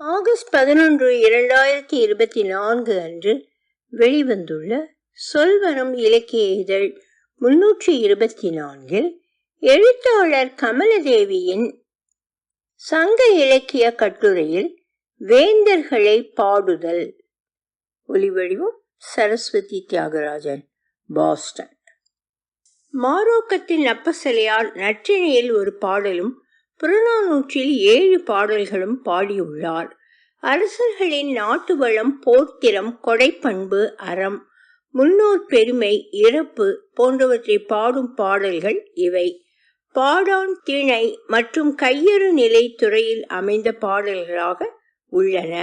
August பதினொன்று இரண்டாயிரத்தி இருபத்தி நான்கு அன்று வெளிவந்துள்ள சொல்வனம் இலக்கிய இதழ் முன்னூற்றி இருபத்தி நான்கில் எழுத்தாளர் கமலதேவியின் சங்க இலக்கிய கட்டுரையில் வேந்தர்களை பாடுதல். ஒலிவடிவம் சரஸ்வதி தியாகராஜன் பாஸ்டன். மாரோக்கத்தின் அப்பசலையார் நற்றிணையில் ஒரு பாடலும் புறநானூற்றில் ஏழு பாடல்களும் பாடியுள்ளார். அரசர்களின் நாட்டு வளம் போர்த்திரம் கொடைப்பண்பு அறம் முன்னோர் பெருமை இறப்பு போன்றவற்றை பாடும் பாடல்கள் இவை. பாடான் திணை மற்றும் கையறு நிலை துறையில் அமைந்த பாடல்களாக உள்ளன.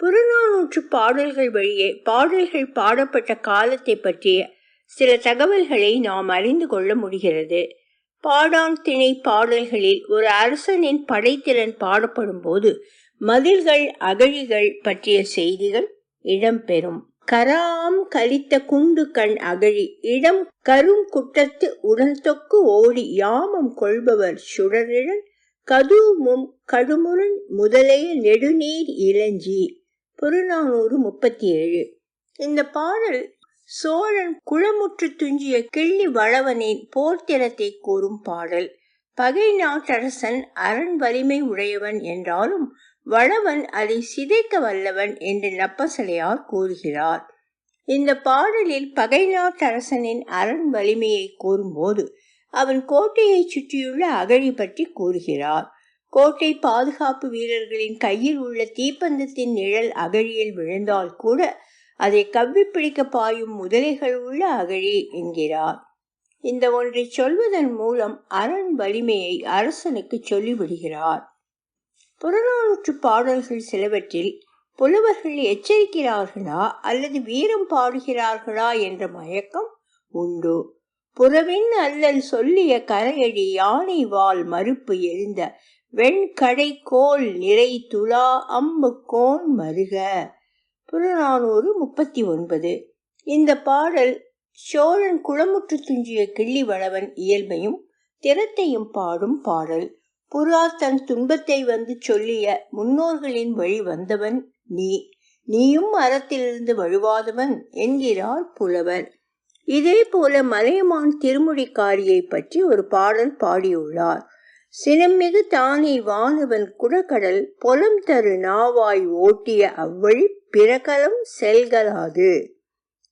புறநானூற்று பாடல்கள் வழியே பாடல்கள் பாடப்பட்ட காலத்தை பற்றிய சில தகவல்களை நாம் அறிந்து கொள்ள முடிகிறது. பாடான் திணை பாடல்களில் ஒரு அரசனின் படைத்திறன் பாடப்படும் போது மதில்கள் அகழிகள் பற்றிய செய்திகள் இடம்பெறும். கராம் கலித்த குண்டு கண் அகழி இடம் கரும் குட்டத்து உடல் தொக்கு ஓடி யாமம் கொள்பவர் சுடரிழல் கதூமும் கடுமுரன் முதலைய நெடுநீர் இளஞ்சி. புறநானூறு முப்பத்தி ஏழு. இந்த பாடல் சோழன் குளமுற்று துஞ்சிய கிள்ளி வளவனின் போர்த்திறத்தை கூறும் பாடல். பகை நாட்டரசன் அரண் வலிமை உடையவன் என்றாலும் வளவன் அதை சிதைக்க வல்லவன் என்று நப்பசலையார் கூறுகிறார். இந்த பாடலில் பகை நாட்டரசனின் அரண் வலிமையை கூறும்போது அவன் கோட்டையை சுற்றியுள்ள அகழி பற்றி கூறுகிறார். கோட்டை பாதுகாப்பு வீரர்களின் கையில் உள்ள தீப்பந்தத்தின் நிழல் அகழியில் விழுந்தால் கூட அதை கவ்வி பிடிக்க பாயும் முதலைகள் உள்ள அகழி என்கிறார். இந்த ஒன்றை சொல்வதன் மூலம் அரண் வலிமையை அரசனுக்கு சொல்லிவிடுகிறார். புறநானூற்று பாடல்கள் சிலவற்றில் புலவர்கள் எச்சரிக்கிறார்களா அல்லது வீரம் பாடுகிறார்களா என்ற மயக்கம் உண்டு. புறவின் அல்லல் சொல்லிய கரையடி யானை வால் மறுப்பு எரிந்த வெண்கடை கோல் நிறை துலா அம்பு கோன் மருக. புறநானூறு முப்பத்தி ஒன்பது இந்த பாடல் சோழன் குளமுற்று துஞ்சிய கிள்ளி வளவன் இயல்பையும் திறத்தையும் பாடும் பாடல். புறா தன் துன்பத்தை வந்து சொல்லிய முன்னோர்களின் வழி வந்தவன் நீ. நீயும் அறத்திலிருந்து வழுவாதவன் என்கிறார் புலவர். இதே போல மலையமான் திருமுடிக்காரியை பற்றி ஒரு பாடல் பாடியுள்ளார். சினமிகு தானே வானவன் குடக்கடல் பொலம் தரு நாவாய் ஓட்டிய அவ்வழி பிறகலம் செல்கலாது.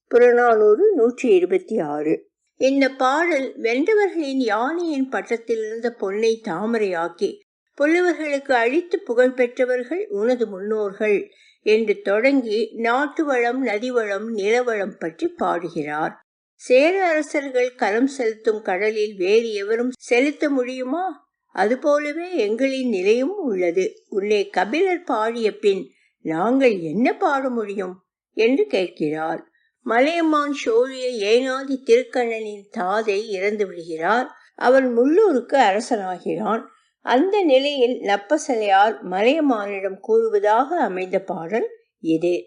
புறநானூறு நூற்றி இருபத்தி ஆறு. இந்த பாடல் வென்றவர்களின் யானையின் பட்டத்தில் இருந்த பொன்னை தாமரையாக்கி புலவர்களுக்கு அழித்து புகழ் பெற்றவர்கள் உனது முன்னோர்கள் என்று தொடங்கி நாட்டு வளம் நதிவளம் நிலவளம் பற்றி பாடுகிறார். சேர அரசர்கள் கலம் செலுத்தும் கடலில் வேறு எவரும் செலுத்த முடியுமா? அதுபோலவே எங்களின் நிலையும் உள்ளது. உள்ளே கபிலர் பாடிய பின் நாங்கள் என்ன பாட முடியும்? என்று கேட்கிறார். மலையம்மான் சோழிய ஏனாதி திருக்கண்ணனின் தாதை இறந்து விடுகிறார். அவன் முள்ளூருக்கு அரசனாகிறான். அந்த நிலையில் நப்பசலையார் மலையமானிடம் கூறுவதாக அமைந்த பாடல் இது.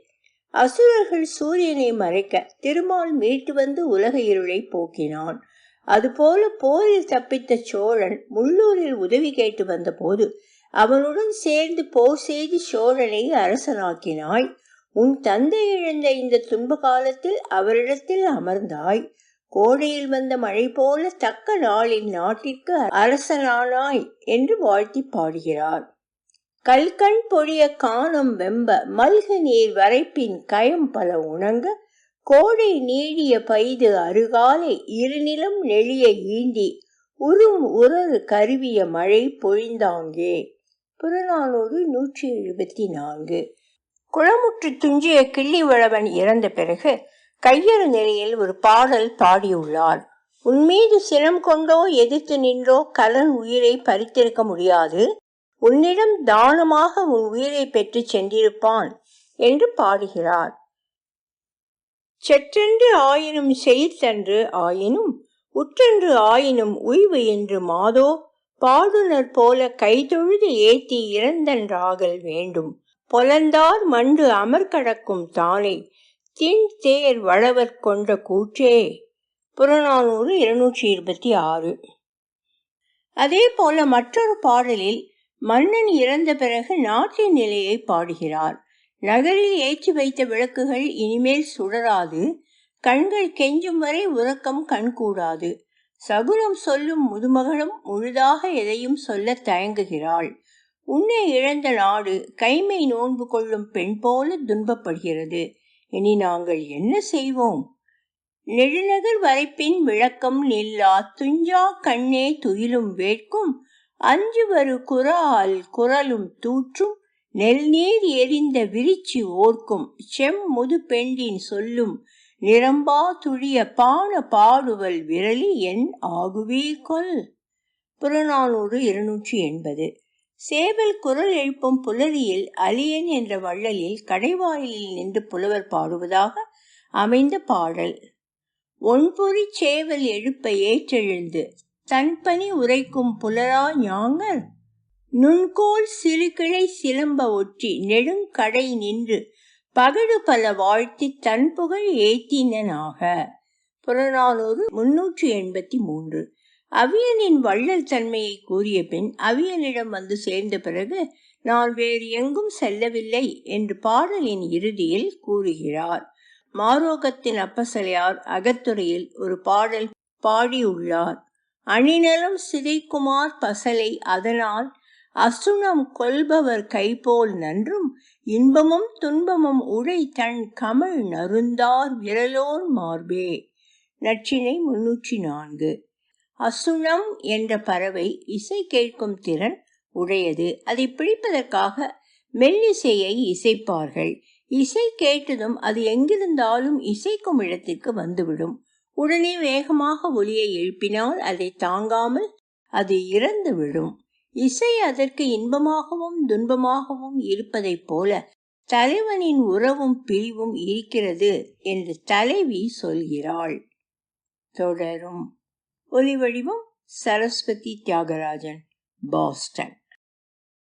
அசுரர்கள் சூரியனை மறைக்க திருமால் மீட்டு வந்து உலக இருளை போக்கினான். அதுபோல போரில் தப்பித்த சோழன் முள்ளூரில் உதவி கேட்டு வந்தபோது அவனுடன் சேர்ந்து போர் செய்து சோழனை அரசனாக்கினாய். உன் தந்தை இழந்த இந்த துன்ப காலத்தில் அவரிடத்தில் அமர்ந்தாய். கோடையில் வந்த மழை போல தக்க நாளில் நாட்டிற்கு அரசனானாய் என்று வாழ்த்தி பாடுகிறார். கல்கண் பொழிய காணம் வெம்ப மல்க நீர் வரைப்பின் கயம் பல உணங்க கோடை நீழிய பைது அருகாலை இருநிலம் நெளிய ஈண்டி உறும் உரறு கருவிய மழை பொழிந்தாங்கே. புறநானூறு நூற்றி எழுபத்தி நான்கு. குளமுற்று துஞ்சிய கிள்ளிவளவன் இறந்த பிறகு கையறு நிலையில் ஒரு பாடல் பாடியுள்ளார் உன்மீது சினம் கொண்டோ எதிர்த்து நின்றோ கலன் உயிரை பறித்திருக்க முடியாது. உன்னிடம் தானமாக உன் உயிரை பெற்று சென்றிருப்பான் என்று பாடுகிறார். செற்றென்று ஆயினும் செய்தன்று ஆயினும் உற்றென்று ஆயினும் உய்வு என்று மாதோ பாடுனர் போல கைதொழுது ஏத்தி இறந்தன்றாகல் வேண்டும். பொலந்தார் மண்டு அமர்கடக்கும் தானே தின் தேர் வளவர் கொண்ட கூற்றே. புறநானூறு இருநூற்றி இருபத்தி ஆறு. அதே போல மற்றொரு பாடலில் மன்னன் இறந்த பிறகு நாட்டின் நிலையை பாடுகிறார். நகரில் ஏற்றி வைத்த விளக்குகள் இனிமேல் சுடராது. கண்கள் கெஞ்சும் வரை உறக்கம் கண்கூடாது. சகுனம் சொல்லும் முதுமகளும் முழுதாக எதையும் சொல்ல தயங்குகிறாள். உன்னை இழந்த நாடு கைமை நோன்பு கொள்ளும் பெண் போல துன்பப்படுகிறது. இனி நாங்கள் என்ன செய்வோம்? நெடுநகர் வரைப்பின் விளக்கம் நில்லா துஞ்சா கண்ணே துயிலும் வேட்கும். அஞ்சு வரு குரால் குரலும் தூற்றும் நெல்நீர் எரிந்த விரிச்சி ஓர்க்கும் செம் முது பெண்டின் சொல்லும் நிரம்பா துழிய பான பாடுவல் விரலி என் ஆகுவே கொல். புறநானூறு இருநூற்றி எண்பது. சேவல் குரல் எழுப்பும் புலரியில் அலியன் என்ற வள்ளலில் கடைவாயிலில் நின்று புலவர் பாடுவதாக அமைந்த பாடல். ஒன்பொறி சேவல் எழுப்ப ஏற்றெழுந்து தன்பனி உரைக்கும் புலரா ஞாங்கர்? நுண்கோல் சிறுகிளை சிலம்ப ஒற்றி நெடுங்கடை நின்று பகடு பல வாழ்த்தி தன் புகழ் ஏத்தினனாக. புறநானூறு முன்னூற்றி எண்பத்தி மூன்று. அவியனின் வள்ளல் தன்மையை கூறிய பின் அவியனிடம் வந்து சேர்ந்த பிறகு நான் வேறு எங்கும் செல்லவில்லை என்று பாடலின் இறுதியில் கூறுகிறார். மாரோகத்தின் அப்பசலையார் அகத்துறையில் ஒரு பாடல் பாடியுள்ளார். அணிநலம் சிதைக்குமார் பசலை அதனால் அசுணம் கொள்பவர் கைபோல் நன்றும் இன்பமும் துன்பமும் உடை தன் கமல் நருந்தார் விரலோர் மார்பே. நற்றினை முன்னூற்றி நான்கு. அசுணம் என்ற பறவை இசை கேட்கும் திறன் உடையது. அதை பிடிப்பதற்காக மெல்லிசையை இசைப்பார்கள். இசை கேட்டதும் அது எங்கிருந்தாலும் இசைக்கும் இடத்திற்கு வந்துவிடும். உடனே வேகமாக ஒலியை எழுப்பினால் அதை தாங்காமல் அது இறந்து விடும் இசை அதற்கு இன்பமாகவும் துன்பமாகவும் இருப்பதைப் போல தலைவனின் உறவும் பிரிவும் இருக்கிறது என்று தலைவி சொல்கிறாள். தொடரும். ஒலி வடிவம் சரஸ்வதி தியாகராஜன் பாஸ்டன்.